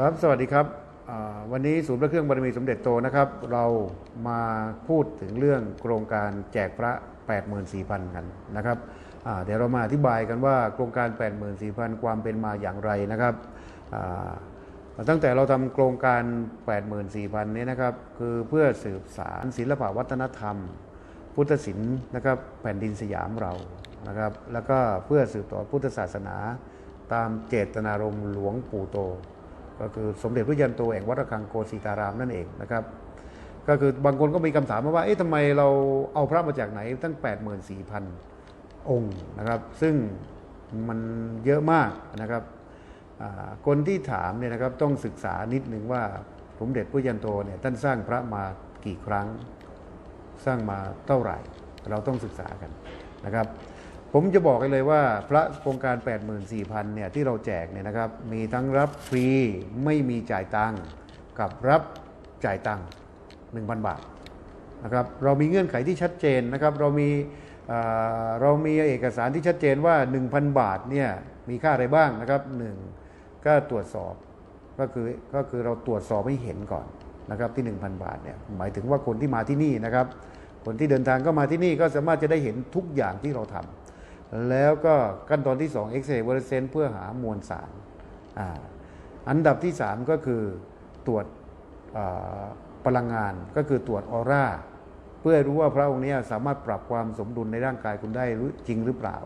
ครับ สวัสดีครับ วันนี้ศูนย์พระเครื่องบารมีสมเด็จโตนะครับ เรามาพูดถึงเรื่องโครงการแจกพระ 84,000 กันนะครับเดี๋ยวเรามาอธิบายกันว่าโครงการ 84,000 ความเป็นมาอย่างไรนะครับตั้งแต่เราทำโครงการ 84,000 นี้นะครับ คือเพื่อสืบสารศิลปวัฒนธรรม พุทธศิลป์นะครับแผ่นดินสยามเรานะครับ แล้วก็เพื่อสืบต่อพุทธศาสนา ตามเจตนารมณ์หลวงปู่โต ก็คือสมเด็จพระยันโตแห่งวัดระฆังโกสิตารามนั่นเองนะครับ ก็คือบางคนก็มีคำถามมาว่าเอ๊ะทำไมเราเอาพระมาจากไหนตั้ง 84,000 องค์นะครับ ซึ่งมันเยอะมากนะครับคนที่ถามเนี่ยนะครับต้องศึกษานิดนึงว่าสมเด็จพระยันโตเนี่ยท่านสร้างพระมากี่ครั้ง สร้างมาเท่าไหร่ เราต้องศึกษากันนะครับ ผมจะบอกกันเลยว่าพระโครงการ 84,000เนี่ยที่เราแจกเนี่ยนะครับ มีทั้งรับฟรีไม่มีจ่ายตังค์กับรับจ่ายตังค์1,000 บาทนะครับเรามีเงื่อนไขที่ชัดเจนนะครับ เรามีเรามีเอกสารที่ชัดเจนว่า 1,000 บาทเนี่ยมีค่าอะไรบ้างนะครับหนึ่งก็ตรวจสอบก็คือก็คือเราตรวจสอบให้เห็นก่อนนะครับที่ 1,000 บาทเนี่ยหมายถึงว่าคนที่มาที่นี่นะครับ คนที่เดินทางก็มาที่นี่ก็สามารถจะได้เห็นทุกอย่างที่เราทำ แล้วก็ขั้นตอนที่2 X-ray v e r s e n เพื่อหามวลสารออันดับที่ 3 ก็คือตรวจพลังงานก็คือตรวจออร่า เพื่อรู้ว่าพระองค์นี้สามารถปรับความสมดุลในร่างกายคุณได้จริงหรือเปล่า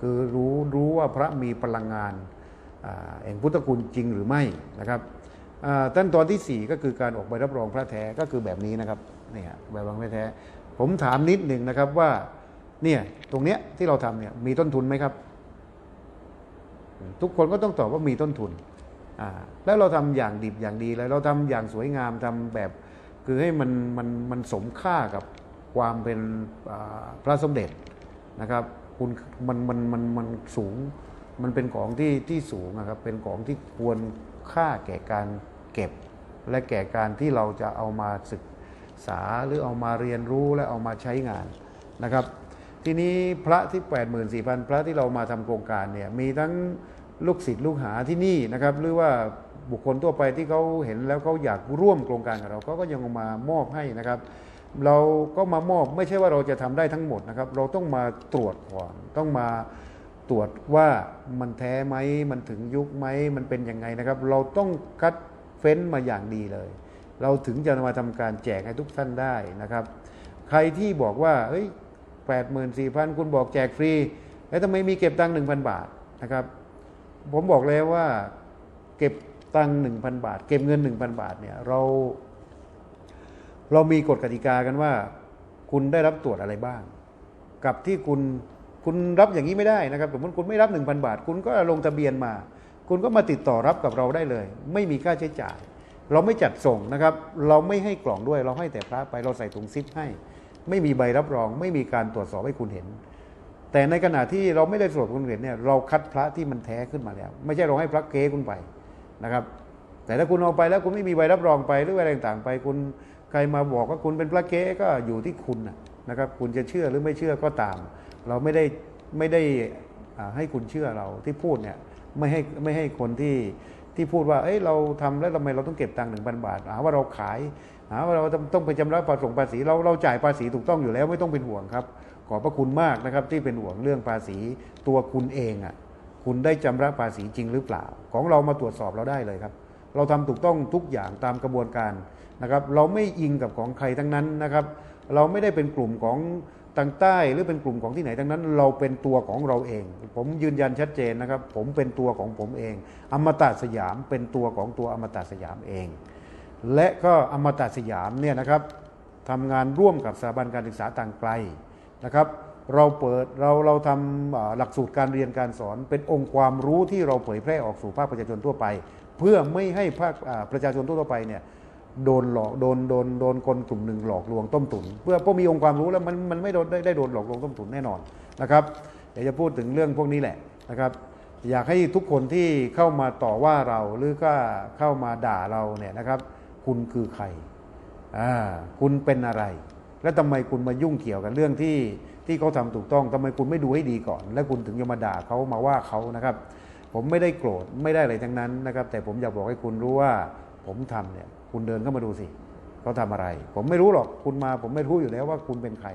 คือรู้รู้ว่าพระมีพลังงานอ่าแห่งพุทธคุณจริงหรือไม่นะครับขั้นตอนที่ 4 ก็คือการออกใบรับรองพระแท้ก็คือแบบนี้นะครับนี่ยใบรับรองพระแท้ ผมถามนิดหนึ่งนะครับว่า เนี่ยตรงเนี้ยที่เราทำเนี่ยมีต้นทุนไหมครับ ทุกคนก็ต้องตอบว่ามีต้นทุนอ่าแล้วเราทำอย่างดิบอย่างดีแล้วเราทำอย่างสวยงามทำแบบคือให้มันมันมันสมค่ากับความเป็นพระสมเด็จนะครับคุณมันมันมันมันสูงมันเป็นของที่ที่สูงนะครับ เป็นของที่ควรค่าแก่การเก็บ และแก่การที่เราจะเอามาศึกษาหรือเอามาเรียนรู้และเอามาใช้งานนะครับ ทีนี้พระที่ 84,000 พระที่เรามาทำโครงการเนี่ยมีทั้งลูกศิษย์ลูกหาที่นี่นะครับหรือว่าบุคคลทั่วไปที่เขาเห็นแล้วเขาอยากร่วมโครงการกับเราก็ยังมามอบให้นะครับ เราก็มามอบไม่ใช่ว่าเราจะทำได้ทั้งหมดนะครับ เราต้องมาตรวจก่อนต้องมาตรวจว่ามันแท้ไหมมันถึงยุคไหมมันเป็นยังไงนะครับ เราต้องคัดเฟ้นมาอย่างดีเลย เราถึงจะมาทำการแจกให้ทุกท่านได้นะครับ ใครที่บอกว่าเฮ้ย แปดหมื่นสี่พันคุณบอกแจกฟรี แล้วทำไมมีเก็บตังค์หนึ่งพันบาทนะครับ ผมบอกแล้วว่าเก็บตังค์หนึ่งพันบาท เก็บเงินหนึ่งพันบาทเนี่ยเรา เรามีกฎกติกากันว่า คุณได้รับตรวจอะไรบ้าง กับที่คุณคุณรับอย่างนี้ไม่ได้นะครับสมมติคุณไม่รับ 1,000 บาท คุณก็ลงทะเบียนมา คุณก็มาติดต่อรับกับเราได้เลย ไม่มีค่าใช้จ่าย เราไม่จัดส่งนะครับ เราไม่ให้กล่องด้วย เราให้แต่พระไปเราใส่ถุงซิปให้ ไม่มีใบรับรอง ไม่มีการตรวจสอบให้คุณเห็น แต่ในขณะที่เราไม่ได้ตรวจคุณเห็นเนี่ยเราคัดพระที่มันแท้ขึ้นมาแล้ว ไม่ใช่เราให้พระเก๊คุณไปนะครับ แต่ถ้าคุณเอาไปแล้วคุณไม่มีใบรับรองไปหรืออะไรต่างๆไป คุณใครมาบอกว่าคุณเป็นพระเก๊ก็อยู่ที่คุณนะครับ คุณจะเชื่อหรือไม่เชื่อก็ตาม เราไม่ได้ไม่ได้ให้คุณเชื่อเราที่พูดเนี่ยไม่ให้ไม่ให้คนที่ ที่พูดว่า เอ้ย เราทำแล้วทำไมเราต้องเก็บตังค์หนึ่งพันบาท หาว่าเราขาย หาว่าเราต้องไปชำระภาษีภาษี เราเราจ่ายภาษีถูกต้องอยู่แล้วไม่ต้องเป็นห่วงครับ ขอบพระคุณมากนะครับ ที่เป็นห่วงเรื่องภาษีตัวคุณเองอะ คุณได้ชำระภาษีจริงหรือเปล่า ของเรามาตรวจสอบเราได้เลยครับ เราทำถูกต้องทุกอย่างตามกระบวนการนะครับ เราไม่อิงกับของใครทั้งนั้นนะครับ เราไม่ได้เป็นกลุ่มของ ทางใต้หรือเป็นกลุ่มของที่ไหนทั้งนั้น เราเป็นตัวของเราเอง ผมยืนยันชัดเจนนะครับ ผมเป็นตัวของผมเอง อมตะสยามเป็นตัวของตัวอมตะสยามเอง และก็อมตะสยามเนี่ยนะครับทำงานร่วมกับสถาบันการศึกษาต่างไกลนะครับ เราเปิดเราเราทำหลักสูตรการเรียนการสอนเป็นองค์ความรู้ที่เราเผยแพร่ออกสู่ภาคประชาชนทั่วไป เพื่อไม่ให้ภาคอ่าประชาชนทั่วไปเนี่ย โดนหลอกโดนโดนโดนคนกลุ่มหนึ่งหลอกลวงต้มตุ๋นเพื่อเพราะมีองค์ความรู้แล้วมันมันไม่โดนได้ได้โดนหลอกลวงต้มตุ๋นแน่นอนนะครับเดี๋ยวจะพูดถึงเรื่องพวกนี้แหละนะครับ อยากให้ทุกคนที่เข้ามาต่อว่าเราหรือก็เข้ามาด่าเราเนี่ยนะครับ คุณคือใครอ่าคุณเป็นอะไร แล้วทำไมคุณมายุ่งเกี่ยวกับเรื่องที่ที่เขาทำถูกต้องทำไมคุณไม่ดูให้ดีก่อน แล้วคุณถึงจะมาด่าเขามาว่าเขานะครับ ผมไม่ได้โกรธไม่ได้อะไรทั้งนั้นนะครับ แต่ผมอยากบอกให้คุณรู้ว่าผมทำเนี่ย คุณเดินเข้ามาดูสิเขาทำอะไร ผมไม่รู้หรอกคุณมา ผมไม่รู้อยู่แล้วว่าคุณเป็นใคร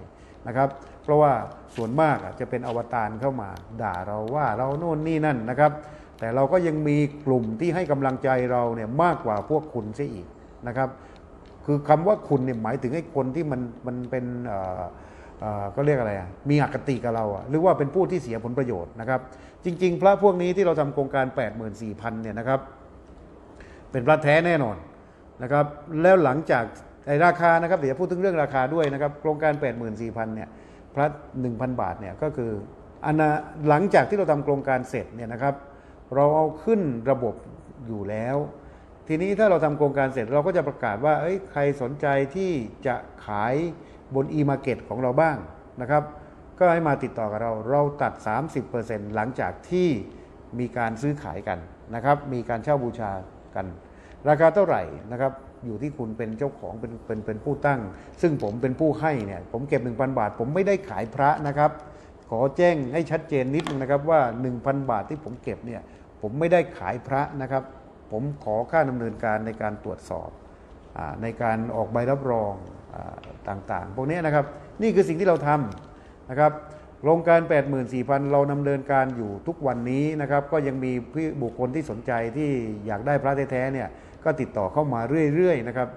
นะครับ เพราะว่าส่วนมากจะเป็นอวตารเข้ามา ด่าเราว่าเราโน่นนี่นั่นนะครับ แต่เราก็ยังมีกลุ่มที่ให้กำลังใจเราเนี่ยมากกว่าพวกคุณซะอีกนะครับคือคำว่าคุณเนี่ยหมายถึงไอ้คนที่มันมันเป็นเอ่อก็เรียกอะไรอะมีอคติกับเราอะหรือว่าเป็นผู้ที่เสียผลประโยชน์นะครับ จริง ๆ พระพวกนี้ที่เราทำโครงการ 84,000เนี่ยนะครับ เป็นพระแท้แน่นอน นะครับแล้วหลังจากไอ้ราคานะครับเดี๋ยวพูดถึงเรื่องราคาด้วยนะครับโครงการ 84,000เนี่ยพระ1,000 บาทเนี่ยก็คืออันหลังจากที่เราทำโครงการเสร็จเนี่ยนะครับ เราเอาขึ้นระบบอยู่แล้ว ทีนี้ถ้าเราทำโครงการเสร็จเราก็จะประกาศว่าเอ้ยใครสนใจที่จะขายบน e-market ของเราบ้างนะครับ ก็ให้มาติดต่อกับเราเราตัด 30%หลังจากที่มีการซื้อขายกันนะครับ มีการเช่าบูชากัน ราคาเท่าไหร่นะครับอยู่ที่คุณเป็นเจ้าของเป็นเป็นเป็นผู้ตั้ง ซึ่งผมเป็นผู้ให้เนี่ยผมเก็บ 1,000 บาท ผมไม่ได้ขายพระนะครับ ขอแจ้งให้ชัดเจนนิดนึงนะครับว่า 1,000 บาทที่ผมเก็บเนี่ยผมไม่ได้ขายพระนะครับ ผมขอค่าดำเนินการในการตรวจสอบอในการออกใบรับรองอต่างๆ พวกนี้นะครับนี่คือสิ่งที่เราทำนะครับโครงการ 84,000 เราดำเนินการอยู่ทุกวันนี้นะครับ ก็ยังมีผู้บุคคลที่สนใจที่อยากได้พระแท้ๆเนี่ย ก็ติดต่อเข้ามาเรื่อยๆนะครับ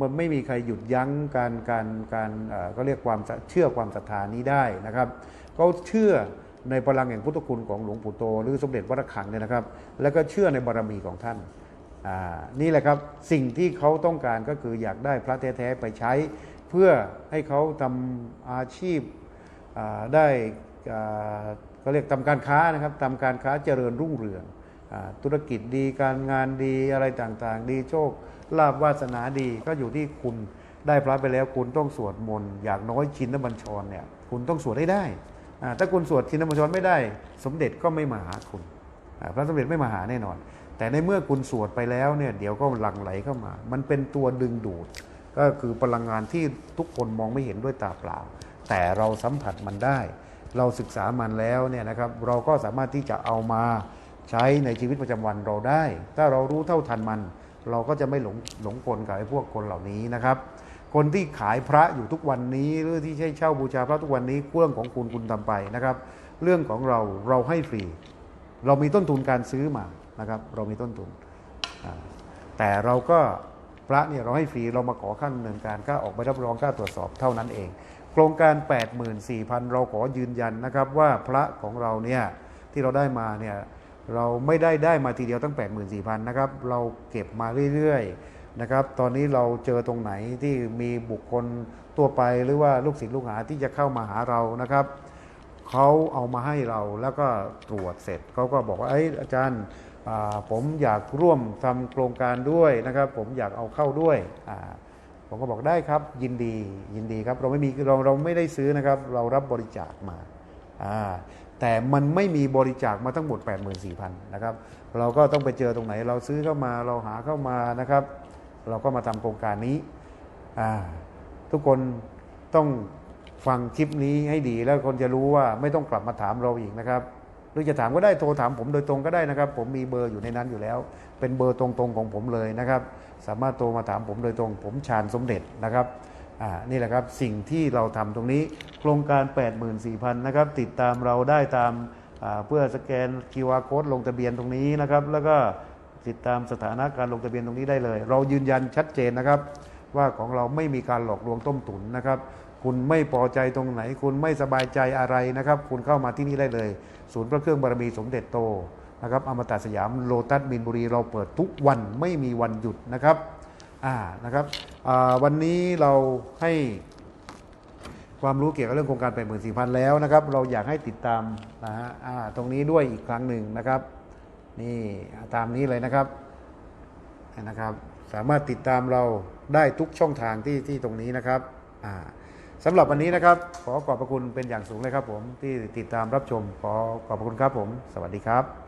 มันไม่มีใครหยุดยั้งการการการเอ่อก็เรียกความเชื่อความศรัทธานี้ได้นะครับเขาเชื่อในพลังแห่งพุทธคุณของหลวงปู่โต หรือสมเด็จวัดระฆังเนี่ยนะครับ แล้วก็เชื่อในบารมีของท่านนี่แหละครับสิ่งที่เขาต้องการก็คืออยากได้พระแท้ๆไปใช้ เพื่อให้เขาทำอาชีพได้อ่าเรียกทำการค้านะครับทำการค้าเจริญรุ่งเรือง ธุรกิจดีการงานดีอะไรต่างๆ ดีโชคลาบวาสนาดีก็อยู่ที่คุณได้พระไปแล้วคุณต้องสวดมนต์อย่างน้อยชินบัญชรเนี่ยคุณต้องสวดให้ได้ ถ้าคุณสวดชินบัญชรไม่ได้ สมเด็จก็ไม่มาหาคุณ พระสมเด็จไม่มาหาแน่นอน แต่ในเมื่อคุณสวดไปแล้วเนี่ยเดี๋ยวก็หลั่งไหลเข้ามา มันเป็นตัวดึงดูด ก็คือพลังงานที่ทุกคนมองไม่เห็นด้วยตาเปล่า แต่เราสัมผัสมันได้ เราศึกษามันแล้วเนี่ยนะครับเราก็สามารถที่จะเอามา ใช้ในชีวิตประจำวันเราได้ ถ้าเรารู้เท่าทันมัน เราก็จะไม่หลงหลงกลกับไอ้พวกคนเหล่านี้นะครับ คนที่ขายพระอยู่ทุกวันนี้หรือที่ใช้เช่าบูชาพระทุกวันนี้เรื่องของคุณคุณทำไปนะครับ เรื่องของเราเราให้ฟรี เรามีต้นทุนการซื้อมานะครับ เรามีต้นทุน แต่เราก็พระเนี่ยเราให้ฟรีเรามาขอขั้นดำเนินการค่าออกใบรับรองค่าตรวจสอบเท่านั้นเอง โครงการ 84,000 เราขอยืนยันนะครับว่าพระของเราเนี่ยที่เราได้มาเนี่ย เราไม่ได้ได้มาทีเดียวตั้ง 84,000นะครับ เราเก็บมาเรื่อยๆนะครับ ตอนนี้เราเจอตรงไหนที่มีบุคคลตัวไปหรือว่าลูกศิษย์ลูกหาที่จะเข้ามาหาเรานะครับเขาเอามาให้เราแล้วก็ตรวจเสร็จเขาก็บอกว่าเอ้อาจารย์ผมอยากร่วมทำโครงการด้วยนะครับ ผมอยากเอาเข้าด้วยผมก็บอกได้ครับยินดียินดีครับเราไม่มีเราเราไม่ได้ซื้อนะครับ เรารับบริจาคมา แต่มันไม่มีบริจาคมาทั้งหมด 84,000นะครับเราก็ต้องไปเจอตรงไหน เราซื้อเข้ามาเราหาเข้ามานะครับ เราก็มาทำโครงการนี้ทุกคนต้องฟังคลิปนี้ให้ดีแล้วคนจะรู้ว่าไม่ต้องกลับมาถามเราอีกนะครับหรือจะถามก็ได้โทรถามผมโดยตรงก็ได้นะครับ ผมมีเบอร์อยู่ในนั้นอยู่แล้ว เป็นเบอร์ตรงๆของผมเลยนะครับ สามารถโทรมาถามผมโดยตรง ผมชาญสมเด็จนะครับ นี่แหละครับสิ่งที่เราทำตรงนี้ โครงการ 84,000นะครับติดตามเราได้ตามเพื่อสแกน QR code ลงทะเบียนตรงนี้นะครับ แล้วก็ติดตามสถานะการลงทะเบียนตรงนี้ได้เลย เรายืนยันชัดเจนนะครับ ว่าของเราไม่มีการหลอกลวงต้มตุ๋นนะครับ คุณไม่พอใจตรงไหน คุณไม่สบายใจอะไรนะครับ คุณเข้ามาที่นี่ได้เลย ศูนย์พระเครื่องบารมีสมเด็จโตนะครับอมตะสยามโลตัสมินบุรีเราเปิดทุกวันไม่มีวันหยุดนะครับ อ่านะครับวันนี้เราให้ความรู้เกี่ยวกับเรื่องโครงการ 8 4 0 0 0 แล้วนะครับ เราอยากให้ติดตามนะฮะตรงนี้ด้วยอีกครั้งหนึ่งนะครับ นี่ตามนี้เลยนะครับนะครับ สามารถติดตามเราได้ทุกช่องทางที่ที่ตรงนี้นะครับสำหรับวันนี้นะครับ ขอขอบพระคุณเป็นอย่างสูงเลยครับผมที่ติดตามรับชม ขอขอบพระคุณครับผม สวัสดีครับ